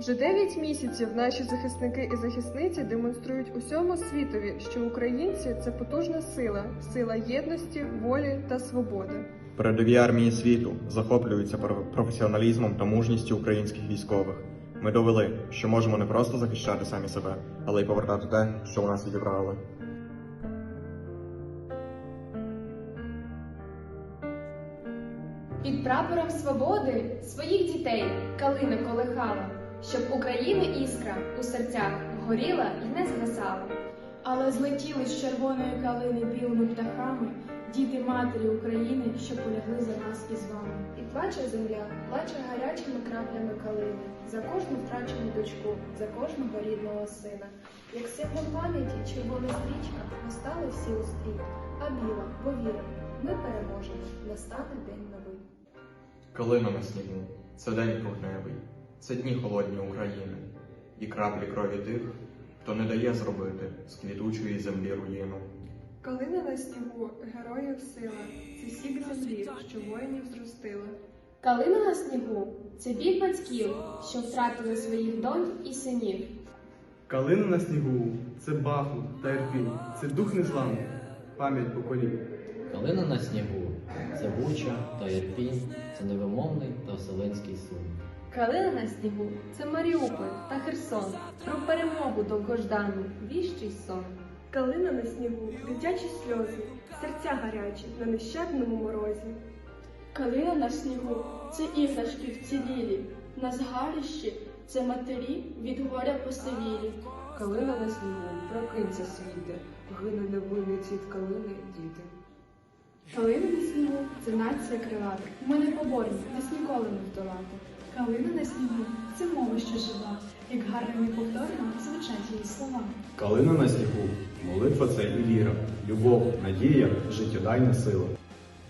Вже 9 місяців наші захисники і захисниці демонструють усьому світові, що українці це потужна сила, сила єдності, волі та свободи. Передові армії світу захоплюються про- професіоналізмом та мужністю українських військових. Ми довели, що можемо не просто захищати самі себе, але й повертати те, що у нас відібрали. Під прапором свободи своїх дітей калина колихала, щоб України іскра у серцях горіла і не згасала. Але злетіли з червоної калини білими птахами діти матері України, що полягли за нас із вами. І плаче земля, плаче гарячими краплями калини, за кожну втрачену дочку, за кожного рідного сина. Як символ пам'яті червона стрічка, ми стали всі у стрій, а біла, бо віримо, ми переможемо, настане день новий. Калина на снігу це день кругневий, це дні холодні України, і краплі крові тих, хто не дає зробити з квітучої землі руїну. Калина на снігу, героїв сила, це сік землі, що воїнів зростила. Калина на снігу це біль батьків, що втратили своїх донь і синів. Калина на снігу це Бахмут та Ірпінь, це дух незламний, пам'ять поколінь. Калина на снігу це Буча та Ірпінь, це невимовний та вселенський сум. Калина на снігу це Маріуполь та Херсон. Про перемогу довгождану, віщий сон. Калина на снігу, дитячі сльози, серця гарячі на нещадному морозі. Калина на снігу це іграшки вцілілі, на згарищі це матері від горя посивілі. Калина на снігу, прокинься світе, гине невинний цвіт калини, діти. Калина на снігу це нація крилата. Ми не поборні, нас ніколи не вдолати. Калина на снігу це мова, що жива, як гарно неповторно звучать її слова. Калина на снігу, молитва це і віра, любов, надія, життєдайна сила.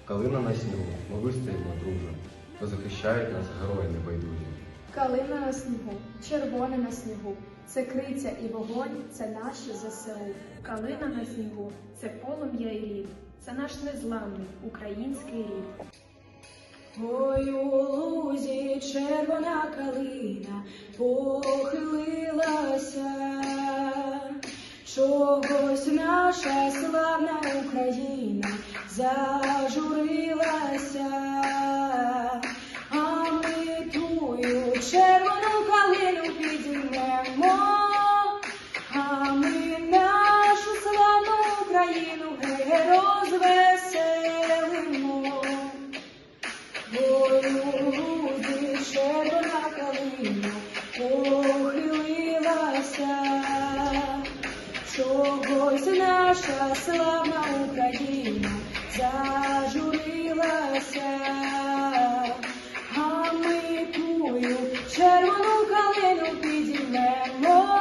Калина на снігу, ми вистоїмо, друже, бо захищають нас герої небайдужі. Калина на снігу, червона на снігу, це криця і вогонь, це наші ЗСУ. Калина на снігу це полум'я і рід, це наш незламний український рід. Ой, у лузі червона калина похилилася, чогось наша славна Україна зажурилася, наша славна Україна зажурилася, а ми тую червону калину підіймемо,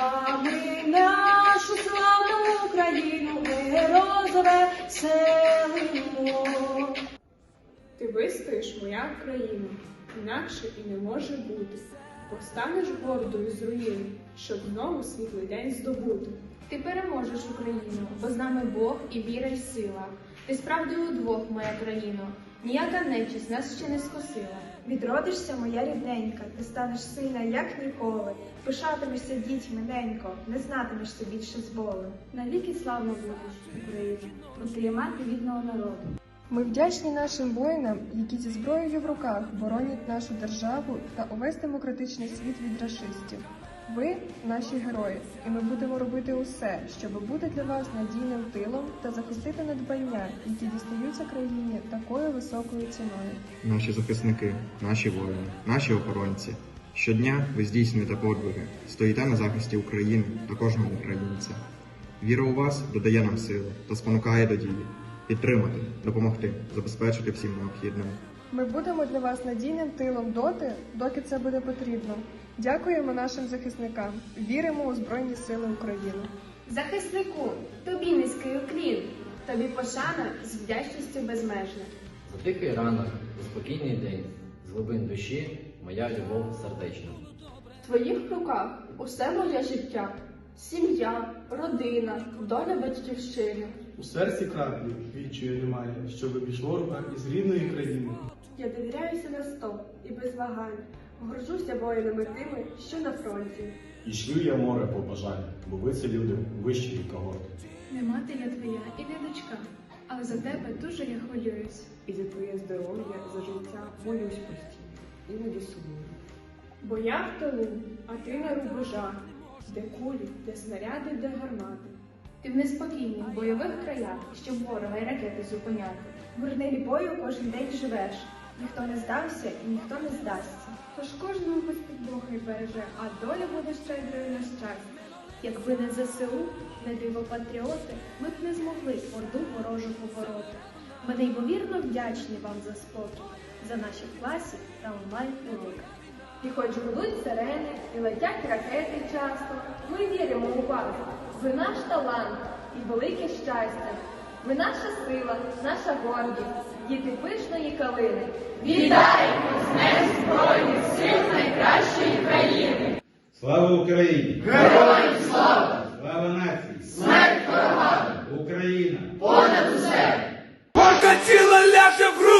а ми нашу славну Україну розвеселимо. Ти вистоїш, моя країна, інакше і не може бути. Повстанеш гордою з руїни, щоб знову світлий день здобути. Ти переможеш Україну, бо з нами Бог і віра й сила. Ти справді удвох, моя країно, ніяка нечість нас ще не скосила. Відродишся, моя рідненька, ти станеш сильна, як ніколи. Пишатимешся дітьми, ненько, не знатимешся більше зболи. Навіки славно будеш, Україна, бо ти є мати рідного народу. Ми вдячні нашим воїнам, які зі зброєю в руках боронять нашу державу та увесь демократичний світ від рашистів. Ви наші герої, і ми будемо робити усе, щоб бути для вас надійним тилом та захистити надбання, які дістаються країні такою високою ціною. Наші захисники, наші воїни, наші охоронці. Щодня ви здійснюєте подвиги, стоїте на захисті України та кожного українця. Віра у вас додає нам сили та спонукає до дії, підтримати, допомогти, забезпечити всім необхідним. Ми будемо для вас надійним тилом доти, доки це буде потрібно. Дякуємо нашим захисникам. Віримо у Збройні Сили України. Захиснику, тобі низький уклін, тобі пошана з вдячністю безмежна. За тихий ранок, за спокійний день, з глибин душі моя любов сердечна. В твоїх руках усе моє життя, сім'я, родина, доля батьківщини. У серці краплі відчую немає, що обійшло рука із рідної країни. Я довіряюся на сто і без вагань. Горжуся воїнами тими, що на фронті. І шлю я море побажань, бо ви це люди вищої когорти. Не мати я твоя і не дочка, але за тебе дуже я хвилююсь. І за твоє здоров'я, за життя молюсь постійно, іноді сумую. Бо я в тилу, а ти на рубежах, де кулі, де снаряди, де гармати. Ти в неспокійних бойових краях, щоб ворога й ракети зупиняти. В горнилі бою кожен день живеш. Ніхто не здався і ніхто не здасться. Тож кожного Господь Бог і береже, а доля буде щедрою на щастя. Якби не ЗСУ, не диво патріоти, ми б не змогли орду ворожу побороти. Ми неймовірно вдячні вам за спокій, за наші класі та онлайн уроки. І хоч гудуть сирени, і летять ракети часто, ми віримо у вас. Ви наш талант і велике щастя. Ми наша сила, наша гордість, діти пишної калини. Вітаємо з нею збройних сил найкращої країни! Слава Україні! Героям слава! Слава нації! Смерть ворогам! Україна! Понад усе! Пока тіло ляже в руки!